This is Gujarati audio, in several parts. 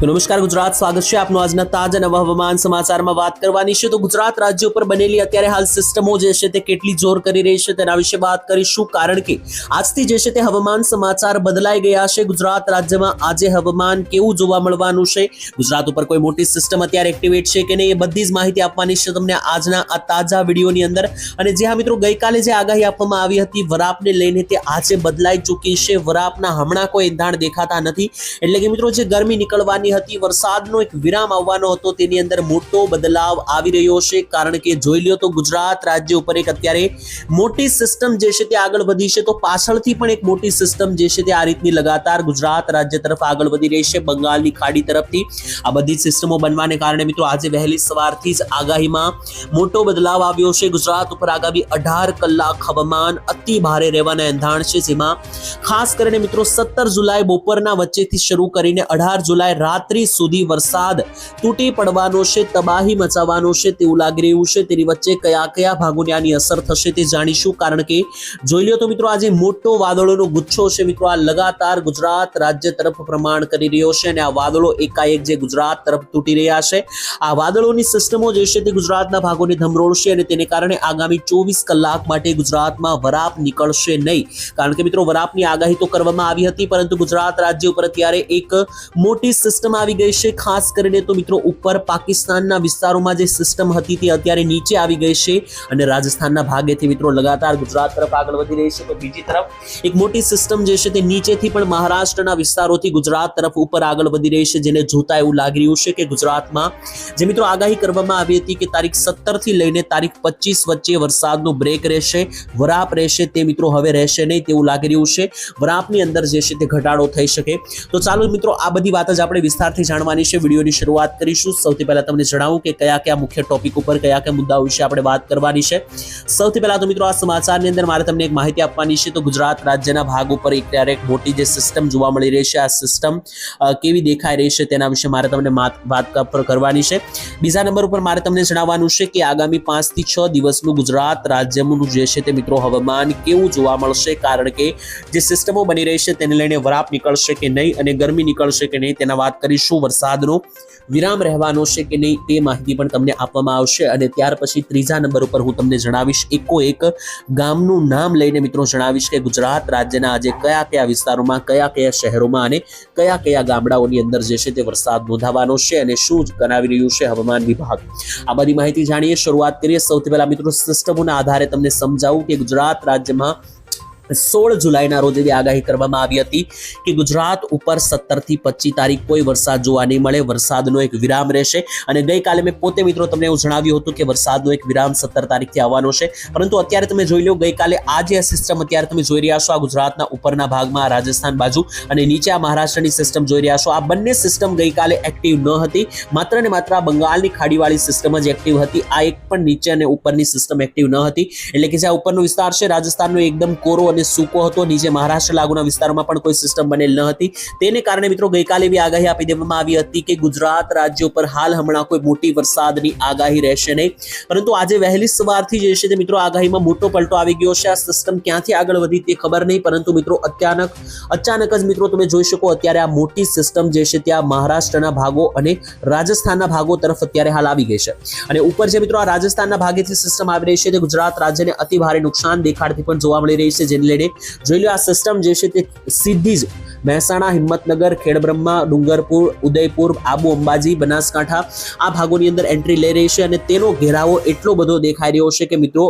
તો નમસ્કાર, ગુજરાત સ્વાગત છે આપનું આજના તાજા નવા હવામાન સમાચારમાં વાત કરવાની છે. તો ગુજરાત રાજ્ય ઉપર બનેલી અત્યારે હાલ સિસ્ટમો જે છે તે કેટલી જોર કરી રહી છે તેના વિશે વાત કરીશું. કારણ કે આજથી જે છે તે હવામાન સમાચાર બદલાઈ ગયા છે. ગુજરાત રાજ્યમાં આજે હવામાન કેવું જોવા મળવાનું છે? ગુજરાત ઉપર કોઈ મોટી સિસ્ટમ અત્યારે એક્ટિવેટ છે કે નહીં એ બધી જ માહિતી આપવાની છે તમને આજના આ તાજા વિડીયોની અંદર. અને જે હા મિત્રો, ગઈકાલે જે આગાહી આપવામાં આવી હતી, વરાપને લઈને તે આજે બદલાઈ ચૂકી છે. વરાપના હમણાં કોઈ એંધાણ દેખાતા નથી. એટલે કે મિત્રો, જે ગરમી નીકળવાની હતી. વરસાદનો એક વિરામ આવવાનો હતો. તેની અંદર મોટો બદલાવ આવી રહ્યો છે. કારણ કે જોઈ લ્યો તો ગુજરાત રાજ્ય ઉપર એક અત્યારે મોટી સિસ્ટમ જે છે તે આગળ વધી છે. તો પાછળથી પણ એક મોટી સિસ્ટમ જે છે તે આ રીતની લગાતાર ગુજરાત રાજ્ય તરફ આગળ વધી રહી છે. બંગાળની ખાડી તરફથી આ બધી સિસ્ટમો બનવાને કારણે મિત્રો આજે વહેલી સવારથી જ આગાહીમાં મોટો બદલાવ આવ્યો છે. ગુજરાત ઉપર આગામી અઢાર કલાક હવામાન અતિ ભારે રહેવાના એંધાણ છે. જેમાં ખાસ કરીને મિત્રો સત્તર જુલાઈ બપોરના વચ્ચેથી શરૂ કરીને અઢાર જુલાઈ રાત્રિ સુધી વરસાદ તૂટી પડવાનો છે, તબાહી મચાવવાનો છે તેવું લાગી રહ્યું છે. તેની વચ્ચે કયા કયા ભાગોને આની અસર થશે તે જાણીશું, કારણ કે જોઈ લો તો મિત્રો, આજે મોટો વાદળોનો ગુચ્છો છે મિત્રો. આ લગાતાર ગુજરાત રાજ્ય તરફ પ્રમાણ કરી રહ્યો છે અને આ વાદળો એકાએક જે ગુજરાત તરફ તૂટી રહ્યા છે. આ વાદળોની સિસ્ટમો જે છે તે ગુજરાતના ભાગોને ધમરોળશે અને તેને કારણે આગામી ચોવીસ કલાક માટે ગુજરાતમાં વરાપ નીકળશે નહીં. કારણ કે મિત્રો, વરાપની આગાહી તો કરવામાં આવી હતી, પરંતુ ગુજરાત રાજ્ય ઉપર અત્યારે એક મોટી સિસ્ટમ આવી ગઈ છે. ખાસ કરીને તો મિત્રો ઉપર પાકિસ્તાનના વિસ્તારોમાં જે સિસ્ટમ હતી તે અત્યારે નીચે આવી ગઈ છે અને રાજસ્થાનના ભાગેથી મિત્રો લગાતાર ગુજરાત તરફ આગળ વધી રહી છે. તો બીજી તરફ એક મોટી સિસ્ટમ જે છે તે નીચેથી પણ મહારાષ્ટ્રના વિસ્તારોથી ગુજરાત તરફ ઉપર આગળ વધી રહી છે, જેને જોતા એવું લાગી રહ્યું છે કે ગુજરાતમાં જે મિત્રો આગાહી કરવામાં આવી હતી કે તારીખ સત્તરથી લઈને તારીખ પચીસ વચ્ચે વરસાદનો બ્રેક રહેશે, વરાપ રહેશે, તે મિત્રો હવે રહેશે નહીં તેવું લાગી રહ્યું છે. વરાપની અંદર જે છે તે ઘટાડો થઈ શકે. તો ચાલો મિત્રો આ બધી વાત જ આપણે વિસ્તારથી જાણવાની છે. વિડીયોની શરૂઆત કરીશું. સૌથી પહેલા તમને જણાવું કે કયા કયા મુખ્ય ટોપિક ઉપર, કયા કયા મુદ્દાઓ વિશે આપણે વાત કરવાની છે. સૌથી પહેલા તો મિત્રો આ સમાચારની અંદર મારે તમને એક માહિતી આપવાની છે. તો ગુજરાત રાજ્યના ભાગ ઉપર એક ક્યારેક મોટી જે સિસ્ટમ જોવા મળી રહી છે. આ સિસ્ટમ કેવી દેખાઈ રહી છે તેના વિશે મારે તમને વાત પર કરવાની છે. બીજા નંબર ઉપર મારે તમને જણાવવાનું છે કે આગામી પાંચથી છ દિવસનું ગુજરાત રાજ્યનું જે છે તે મિત્રો હવામાન કેવું જોવા મળશે? કારણ કે જે સિસ્ટમો બની રહી છે તેને લઈને વરાપ નીકળશે કે નહીં અને ગરમી નીકળશે કે નહીં તેના વાત કરીશું. વરસાદનો વિરામ રહેવાનો છે કે નહીં તે માહિતી પણ તમને આપવામાં આવશે. અને ત્યાર પછી ત્રીજા નંબર ઉપર હું તમને જણાવીશ. એકો એક ગામનું નામ લઈને મિત્રો જણાવીશ કે ગુજરાત રાજ્યના આજે કયા કયા વિસ્તારોમાં, કયા કયા શહેરોમાં અને કયા કયા ગામડાઓની અંદર જે છે તે વરસાદ નોંધાવાનો છે અને શું કરાવી રહ્યું છે હવામાન વિભાગ. આ બધી માહિતી જાણીએ. શરૂઆત કરીએ. સૌથી પહેલા મિત્રો, સિસ્ટમોના આધારે તમને સમજાવું કે ગુજરાત રાજ્યમાં સોળ જુલાઈના રોજ એવી આગાહી કરવામાં આવી હતી કે ગુજરાત ઉપર સત્તરથી પચીસ તારીખ કોઈ વરસાદ જોવા નહીં મળે, વરસાદનો એક વિરામ રહેશે. અને ગઈકાલે મેં પોતે મિત્રો તમને એવું જણાવ્યું હતું કે વરસાદનો એક વિરામ સત્તર તારીખથી આવવાનો છે. પરંતુ અત્યારે તમે જોઈ લો, ગઈકાલે આ જે સિસ્ટમ અત્યારે તમે જોઈ રહ્યા છો, આ ગુજરાતના ઉપરના ભાગમાં રાજસ્થાન બાજુ અને નીચે આ મહારાષ્ટ્રની સિસ્ટમ જોઈ રહ્યા છો. આ બંને સિસ્ટમ ગઈકાલે એક્ટિવ ન હતી. માત્ર ને માત્ર આ બંગાળની ખાડીવાળી સિસ્ટમ જ એક્ટિવ હતી. આ એક પણ નીચે અને ઉપરની સિસ્ટમ એક્ટિવ ન હતી. એટલે કે જે ઉપરનો વિસ્તાર છે, રાજસ્થાનનો એકદમ કોરો અને સૂકો હતો. નીચે મહારાષ્ટ્ર લાગુના વિસ્તારોમાં પણ કોઈ સિસ્ટમ બનેલ ન હતી. તેને કારણે મિત્રો ગઈકાલે એવી આગાહી આપી દેવામાં આવી હતી કે ગુજરાત રાજ્ય ઉપર હાલ હમણાં કોઈ મોટી વરસાદની આગાહી રહેશે નહીં. પરંતુ આજે વહેલી સવારથી જે છે તે મિત્રો આગાહીમાં મોટો પલટો આવી ગયો છે. આ સિસ્ટમ ક્યાંથી આગળ વધી તે ખબર નહીં. પરંતુ મિત્રો અચાનક અચાનક જ મિત્રો તમે જોઈ શકો અત્યારે આ મોટી સિસ્ટમ જે છે ત્યાં મહારાષ્ટ્રના ભાગો અને રાજસ્થાનના ભાગો તરફ અત્યારે હાલ આવી ગઈ છે. અને ઉપર જે મિત્રો આ રાજસ્થાનના ભાગેથી સિસ્ટમ આવી રહી છે તે ગુજરાત રાજ્યને અતિ ભારે નુકસાન દેખાડતી પણ જોવા મળી રહી છે. જેને લઈને જોઈ લો આ સિસ્ટમ જે છે તે સીધી જ મહેસાણા, હિંમતનગર, ખેડબ્રહ્મા, ડુંગરપુર, ઉદયપુર, આબુ, અંબાજી, બનાસકાંઠા આ ભાગોની અંદર એન્ટ્રી લઈ રહી છે અને તેનો ઘેરાવો એટલો બધો દેખાઈ રહ્યો છે કે મિત્રો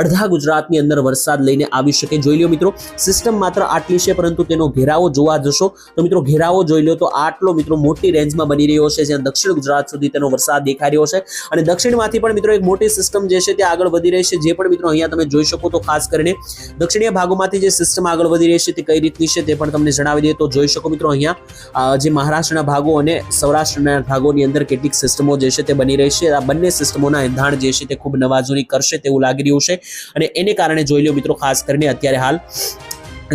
અડધા ગુજરાતની અંદર વરસાદ લઈને આવી શકે. જોઈ લો મિત્રો સિસ્ટમ માત્ર આટલી છે પરંતુ તેનો ઘેરાવો જોવા જશો. તો મિત્રો, ઘેરાવો જોઈ લો તો આટલો મિત્રો મોટી રેન્જમાં બની રહ્યો છે, જ્યાં દક્ષિણ ગુજરાત સુધી તેનો વરસાદ દેખાઈ રહ્યો છે. અને દક્ષિણમાંથી પણ મિત્રો એક મોટી સિસ્ટમ જે છે તે આગળ વધી રહી છે. જે પણ મિત્રો અહીંયા તમે જોઈ શકો તો ખાસ કરીને દક્ષિણીય ભાગોમાંથી જે સિસ્ટમ આગળ વધી રહી છે તે કઈ રીતની છે તે પણ તમને જણાવી દઈએ. તો જોઈ શકો મિત્રો અહીંયા જે મહારાષ્ટ્રના ભાગો અને સૌરાષ્ટ્રના ભાગોની અંદર કેટલીક સિસ્ટમો જે છે તે બની રહી છે. આ બંને સિસ્ટમોના એંધાણ જે છે તે ખૂબ નવાજૂની કરશે તેવું લાગી રહ્યું છે. અને એને કારણે જોઈ લો મિત્રો ખાસ કરીને અત્યારે હાલ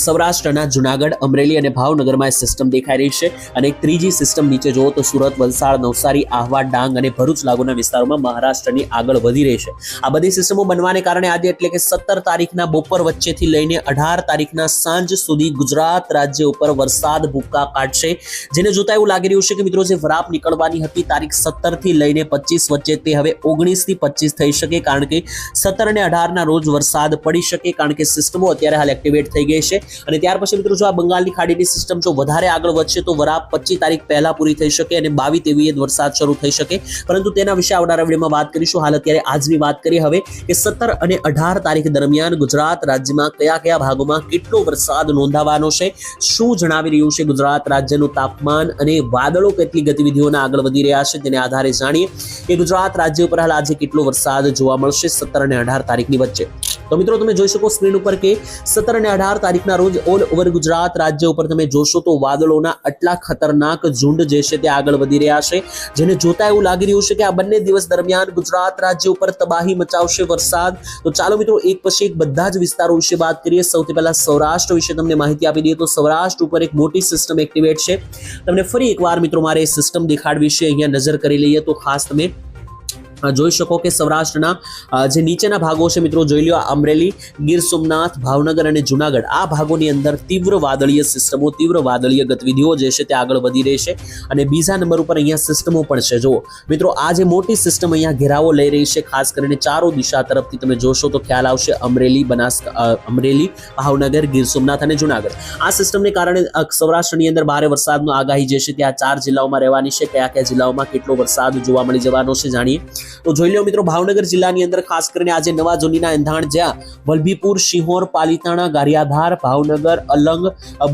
સૌરાષ્ટ્રના જુનાગઢ, અમરેલી અને ભાવનગરમાં એ સિસ્ટમ દેખાઈ રહી છે. અને એક ત્રીજી સિસ્ટમ નીચે જુઓ તો સુરત, વલસાડ, નવસારી, આહવા, ડાંગ અને ભરૂચ લાગુના વિસ્તારોમાં મહારાષ્ટ્રની આગળ વધી રહી છે. આ બધી સિસ્ટમો બનવાને કારણે આજે એટલે કે સત્તર તારીખના બપોર વચ્ચેથી લઈને અઢાર તારીખના સાંજ સુધી ગુજરાત રાજ્ય ઉપર વરસાદ ભૂકા કાઢશે. જેને જોતા એવું લાગી રહ્યું છે કે મિત્રો જે વરાપ નીકળવાની હતી તારીખ સત્તરથી લઈને પચીસ વચ્ચે તે હવે ઓગણીસથી પચીસ થઈ શકે, કારણ કે સત્તર અને અઢારના રોજ વરસાદ પડી શકે, કારણ કે સિસ્ટમો અત્યારે હાલ એક્ટિવેટ થઈ ગઈ છે. અને ત્યાર પછી મિત્રો જો આ બંગાળની ખાડીની સિસ્ટમ જો વધારે આગળ વધશે તો વરાપ પચીસ તારીખ પહેલા પૂરી થઈ શકે અને બાવીસ તેવીએ વરસાદ શરૂ થઈ શકે. પરંતુ તેના વિશે આવનારા વિડીયોમાં વાત કરીશું. હાલ અત્યારે આજની વાત કરીએ હવે કે સત્તર અને અઢાર તારીખ દરમિયાન ગુજરાત રાજ્યમાં કયા કયા ભાગોમાં કેટલો વરસાદ નોંધાવાનો છે? શું જણાવી રહ્યું છે ગુજરાત રાજ્યનું તાપમાન અને વાદળો કેટલી ગતિવિધિઓના આગળ વધી રહ્યા છે તેને આધારે જાણીએ કે ગુજરાત રાજ્ય ઉપર હાલ આજે કેટલો વરસાદ જોવા મળશે સત્તર અને અઢાર તારીખની વચ્ચે. તો મિત્રો, તમે જોઈ શકો સ્ક્રીન ઉપર કે સત્તર અને અઢાર તારીખના રોજ ઓલ ઓવર ગુજરાત રાજ્ય ઉપર તમે જોશો તો વાદળોના આટલા ખતરનાક ઝુંડ જે છે તે આગળ વધી રહ્યા છે. જેને જોતા એવું લાગી રહ્યું છે કે આ બંને દિવસ દરમિયાન ગુજરાત રાજ્ય ઉપર તબાહી મચાવશે વરસાદ. તો ચાલો મિત્રો, એક પછી એક બધા જ વિસ્તારો વિશે વાત કરીએ. સૌથી પહેલા સૌરાષ્ટ્ર વિશે તમને માહિતી આપી દઈએ તો સૌરાષ્ટ્ર ઉપર એક મોટી સિસ્ટમ એક્ટિવેટ છે. તમને ફરી એકવાર મિત્રો મારે સિસ્ટમ દેખાડવી છે. અહીંયા નજર કરી લઈએ તો ખાસ તમે જોઈ શકો કે સૌરાષ્ટ્રના જે નીચેના ભાગો છે મિત્રો, જોઈ લો અમરેલી, ગીર સોમનાથ, ભાવનગર અને જુનાગઢ. આ ભાગોની અંદર તીવ્ર વાદળીય સિસ્ટમો, તીવ્ર વાદળીય ગતિવિધિઓ જે છે તે આગળ વધી રહી છે. અને બીજા નંબર ઉપર અહીંયા સિસ્ટમો પણ છે. જુઓ, મિત્રો, આ જે મોટી સિસ્ટમ અહીંયા ઘેરાવો લઈ રહી છે, ખાસ કરીને ચારો દિશા તરફથી તમે જોશો તો ખ્યાલ આવશે અમરેલી બનાસ અમરેલી, ભાવનગર, ગીર સોમનાથ અને જુનાગઢ. આ સિસ્ટમને કારણે સૌરાષ્ટ્રની અંદર ભારે વરસાદનો આગાહી જે છે ત્યાં ચાર જિલ્લાઓમાં રહેવાની છે. કયા કયા જિલ્લાઓમાં કેટલો વરસાદ જોવા મળી જવાનો છે જાણીએ? તો જોઈ લો મિત્રો, ભાવનગર જિલ્લાની અંદર ખાસ કરીને આજે નવા જોનીના એંધાણ જ્યાં વલભીપુર, શિહોર, પાલીતાણા, ગારિયાધાર, ભાવનગર, અલંગ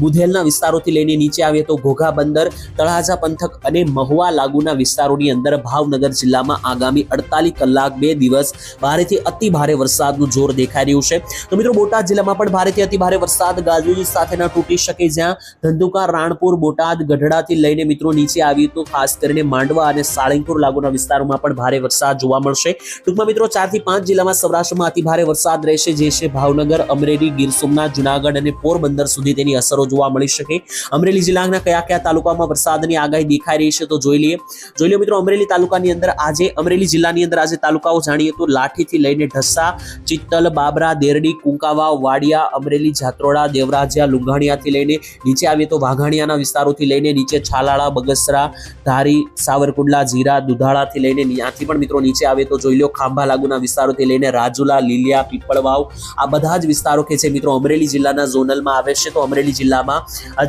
બુધેલના વિસ્તારોથી લઈને નીચે આવીએ તો ઘોઘા બંદર, તળાજા પંથક અને મહુવા લાગુના વિસ્તારોની અંદર ભાવનગર જિલ્લામાં આગામી અડતાલીસ કલાક બે દિવસ ભારેથી અતિ ભારે વરસાદનું જોર દેખાઈ રહ્યું છે. તો મિત્રો, બોટાદ જિલ્લામાં પણ ભારેથી અતિ ભારે વરસાદ ગાજવીજ સાથેના તૂટી શકે જ્યાં ધંધુકા, રાણપુર, બોટાદ, ગઢડાથી લઈને મિત્રો નીચે આવ્યું તો ખાસ કરીને માંડવા અને સાળંગપુર લાગુના વિસ્તારોમાં પણ ભારે વરસાદ જોવા મળશે. ટૂંકમાં મિત્રો ચારથી પાંચ જિલ્લામાં સૌરાષ્ટ્રમાં અતિ ભારે વરસાદ રહેશે, જે છે ભાવનગર, અમરેલી, ગીર સોમનાથ, જુનાગઢ અને પોરબંદર સુધી તેની અસરો જોવા મળી શકે. અમરેલી જિલ્લાના કયા કયા તાલુકામાં વરસાદની આગાહી દેખાઈ રહી છે તો જોઈ લઈએ. જોઈ લો મિત્રો, અમરેલી તાલુકાની અંદર આજે, અમરેલી જિલ્લાની અંદર આજે તાલુકાઓ જાણીએ તો લાઠીથી લઈને ઢસા ચિત્તલ, બાબરા, દેરડી કુંકાવા વાડિયા, અમરેલી, જાત્રોડા, દેવરાજ્યા, લુંઘાણિયાથી લઈને નીચે આવીએ તો વાઘાણિયાના વિસ્તારોથી લઈને નીચે છાલાળા, બગસરા, ધારી, સાવરકુંડલા, જીરા, દુધાળાથી લઈને ત્યાંથી પણ મિત્રો નીચે આવે તો જોઈ લો ખાંભા લાગુના વિસ્તારોથી લઈને રાજુલા, લીલિયા, પીપળવાવ, આ બધા જ વિસ્તારો કે છે મિત્રો અમરેલી જિલ્લાના ઝોનલમાં આવે છે. તો અમરેલી જિલ્લામાં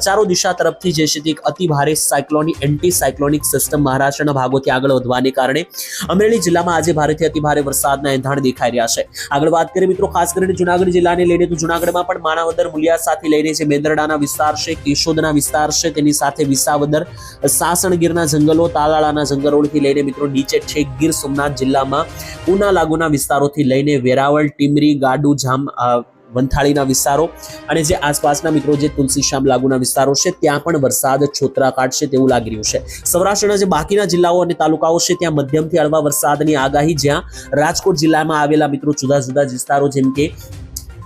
ચારો દિશા તરફથી જે છે તે એક અતિ સાયક્લોનિક એન્ટી સાયક્લોનિક સિસ્ટમ મહારાષ્ટ્રના ભાગોથી આગળ વધવાને કારણે અમરેલી જિલ્લામાં આજે ભારેથી અતિ વરસાદના એંધાણ દેખાઈ રહ્યા છે. આગળ વાત કરીએ મિત્રો ખાસ કરીને જુનાગઢ જિલ્લાને લઈને, તો જુનાગઢમાં પણ માણાવદર, મુલિયા સાથે લઈને જે મેંદરડાના વિસ્તાર છે, કેશોદના વિસ્તાર છે, તેની સાથે વિસાવદર, સાસણગીરના જંગલો, તાલાળાના જંગલોથી લઈને મિત્રો નીચે છે ગીર સોમનાથ જિલ્લામાં ઉના લાગુના વિસ્તારોથી લઈને વેરાવળ, ટીમરી, ગાડુ, જામ વંથાળીના વિસ્તારો અને જે આસપાસના મિત્રો જે તુલસીશ્યામ લાગુના વિસ્તારો છે, ત્યાં પણ વરસાદ છોતરા કાઢશે તેવું લાગી રહ્યું છે. સૌરાષ્ટ્રના જે બાકીના જિલ્લાઓ અને તાલુકાઓ છે, ત્યાં મધ્યમથી હળવા વરસાદની આગાહી જ્યાં રાજકોટ જિલ્લામાં આવેલા મિત્રો જુદા જુદા વિસ્તારો જેમ કે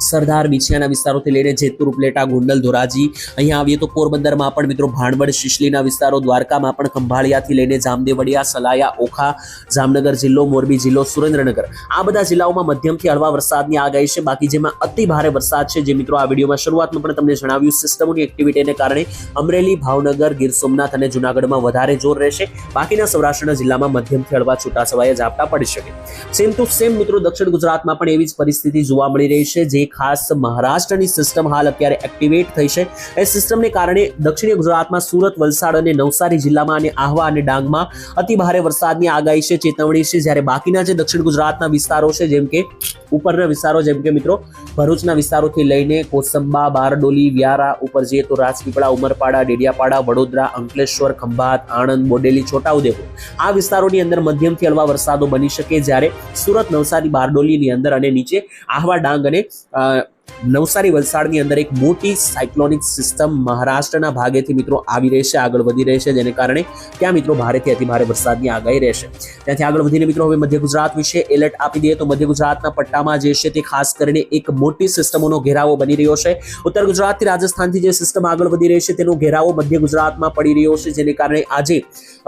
સરદાર બિછિયાના વિસ્તારોથી લઈને જેતપુર, ઉપલેટા, ગોંડલ, ધોરાજી, અહીંયા આવીએ તો પોરબંદરમાં પણ મિત્રો ભાણવડ, શિશલીના વિસ્તારો, દ્વારકામાં પણ ખંભાળિયાથી લઈને જામદેવડિયા, સલાયા, ઓખા, જામનગર જિલ્લો, મોરબી જિલ્લો, સુરેન્દ્રનગર. આ બધા જિલ્લાઓમાં મધ્યમથી હળવા વરસાદની આગાહી છે. બાકી જેમાં અતિ ભારે વરસાદ છે જે મિત્રો આ વિડીયોમાં શરૂઆતમાં પણ તમને જણાવ્યું. સિસ્ટમોની એક્ટિવિટીને કારણે અમરેલી, ભાવનગર, ગીર સોમનાથ અને જુનાગઢમાં વધારે જોર રહેશે. બાકીના સૌરાષ્ટ્રના જિલ્લામાં મધ્યમથી હળવા છૂટાછવાયા ઝાપટા પડી શકે. સેમ ટુ સેમ મિત્રો દક્ષિણ ગુજરાતમાં પણ એવી જ પરિસ્થિતિ જોવા મળી રહી છે. જે ખાસ મહારાષ્ટ્રની સિસ્ટમ હાલ અત્યારે એક્ટિવેટ થઈ છે. એ સિસ્ટમને કારણે દક્ષિણ ગુજરાતમાં સુરત, વલસાડ અને નવસારી જિલ્લામાં અને આહવા અને ડાંગમાં અતિ ભારે વરસાદની આગાહી છે, ચેતવણી છે. જ્યારે બાકીના જે દક્ષિણ ગુજરાતના વિસ્તારો છે, જેમ કે ઉપરના વિસ્તારો, જેમ કે મિત્રો, ભરૂચના વિસ્તારોથી લઈને કોસંબા, બારડોલી, વ્યારા ઉપર જઈએ તો રાજપીપળા, ઉમરપાડા, ડેડિયાપાડા, વડોદરા, અંકલેશ્વર, ખંભાત, આણંદ, બોડેલી, છોટાઉદેપુર. આ વિસ્તારોની અંદર મધ્યમથી હળવા વરસાદો બની શકે. જ્યારે સુરત, નવસારી, બારડોલીની અંદર અને નીચે આહવા, ડાંગ અને Uh, નવસારી વલસાડની અંદર એક મોટી સાયક્લોનિક સિસ્ટમ મહારાષ્ટ્રના ભાગેથી મિત્રો આવી રહેશે, આગળ વધી રહેશે, જેને કારણે ત્યાં મિત્રો ભારેથી અતિભારે વરસાદની આગાહી રહેશે. ત્યાંથી આગળ વધીને મિત્રો હવે મધ્ય ગુજરાત વિશે એલર્ટ આપી દઈએ તો મધ્ય ગુજરાતના પટ્ટામાં જે છે તે ખાસ કરીને એક મોટી સિસ્ટમોનો ઘેરાવો બની રહ્યો છે. ઉત્તર ગુજરાતથી રાજસ્થાનથી જે સિસ્ટમ આગળ વધી રહી છે તેનો ઘેરાવો મધ્ય ગુજરાતમાં પડી રહ્યો છે, જેને કારણે આજે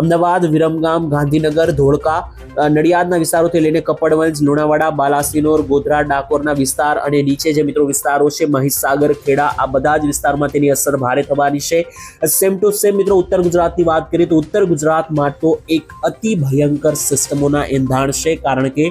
અમદાવાદ, વિરમગામ, ગાંધીનગર, ધોળકા નડિયાદના વિસ્તારોથી લઈને કપડવંજ, લુણાવાડા, બાલાસિનોર, ગોધરા, ડાકોરના વિસ્તાર અને નીચે જે મિત્રો વિસ્તારો છે, મહીસાગર, ખેડા, આ બધા જ વિસ્તારમાં તેની અસર ભારે થવાની છે. સેમ ટુ સેમ મિત્રો, ઉત્તર ગુજરાતની વાત કરીએ તો ઉત્તર ગુજરાતમાં તો એક અતિ ભયંકર સિસ્ટમોના એંધાણ છે, કારણ કે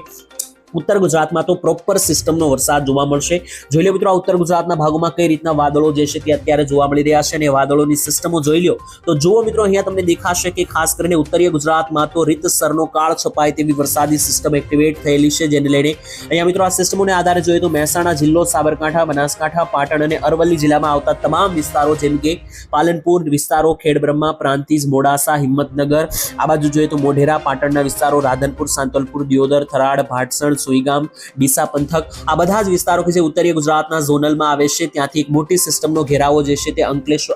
ઉત્તર ગુજરાતમાં તો પ્રોપર સિસ્ટમનો વરસાદ જોવા મળશે. જોઈ લો મિત્રો, આ ઉત્તર ગુજરાતના ભાગોમાં કઈ રીતના વાદળો જે છે તે અત્યારે જોવા મળી રહ્યા છે અને વાદળોની સિસ્ટમો જોઈ લો. તો જુઓ મિત્રો, અહીંયા તમને દેખાશે કે ખાસ કરીને ઉત્તરીય ગુજરાતમાં તો રીતસરનો કાળ છપાય તેવી વરસાદી સિસ્ટમ એક્ટિવેટ થયેલી છે, જેને લઈને અહીંયા મિત્રો આ સિસ્ટમોને આધારે જોઈએ તો મહેસાણા જિલ્લો, સાબરકાંઠા, બનાસકાંઠા, પાટણ અને અરવલ્લી જિલ્લામાં આવતા તમામ વિસ્તારો જેમ કે પાલનપુર વિસ્તારો, ખેડબ્રહ્મા, પ્રાંતિજ, મોડાસા, હિંમતનગર, આ બાજુ જોઈએ તો મોઢેરા, પાટણના વિસ્તારો, રાધનપુર, સાંતલપુર, દિયોદર થરાડ ભાટસણ સુઈગામ ડીસા પંથક, આ બધા જ વિસ્તારો કે જે ઉત્તરીય ગુજરાતના ઝોનલમાં આવે છે, ત્યાંથી એક મોટી સિસ્ટમનો ઘેરાવો જે છે તે અંકલેશ્વર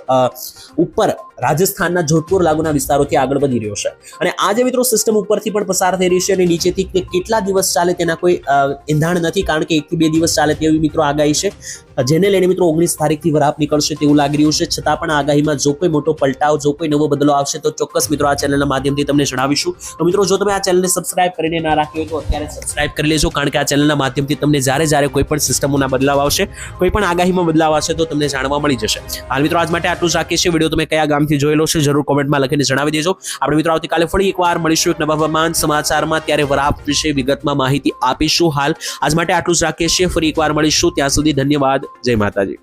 ઉપર રાજસ્થાનના જોધપુર લાગુના વિસ્તારોથી આગળ વધી રહ્યો છે. અને આજે મિત્રો સિસ્ટમ ઉપરથી પણ પસાર થઈ રહી છે અને નીચેથી કેટલા દિવસ ચાલે તેના કોઈ એંધાણ નથી કારણ કે એકથી બે દિવસ ચાલે તેવી મિત્રો આગાહી છે. જેને લઈને મિત્રો ઓગણીસ તારીખથી વરાપ નીકળશે તેવું લાગી રહ્યું છે. છતાં પણ આગાહીમાં જો કોઈ મોટો પલટાવ, જો કોઈ નવો બદલો આવશે તો ચોક્કસ મિત્રો આ ચેનલના માધ્યમથી તમને જણાવીશું. તો મિત્રો જો તમે આ ચેનલને સબસ્ક્રાઇબ કરીને ના રાખી હોય તો અત્યારે સબસ્ક્રાઇબ કરી લેજો કારણ કે આ ચેનલના માધ્યમથી તમને જ્યારે જ્યારે કોઈ પણ સિસ્ટમોના બદલાવ આવશે, કોઈ પણ આગાહીમાં બદલાવ આવશે તો તમને જાણવા મળી જશે. હાલ મિત્રો આજ માટે આટલું જ રાખીએ છીએ. વીડિયો તમે કયા ગામથી જોયેલો છે, જરૂર કોમેન્ટમાં લખીને જણાવી દેજો. આપણે મિત્રો, આવતીકાલે ફરી એકવાર મળીશું એક નવા હવામાન સમાચારમાં. ત્યારે વરાપ વિશે વિગતમાં માહિતી આપીશું હાલ. આજ માટે આટલું જ રાખીએ છીએ. ફરી એકવાર મળીશું. ત્યાં સુધી ધન્યવાદ. જય માતાજી.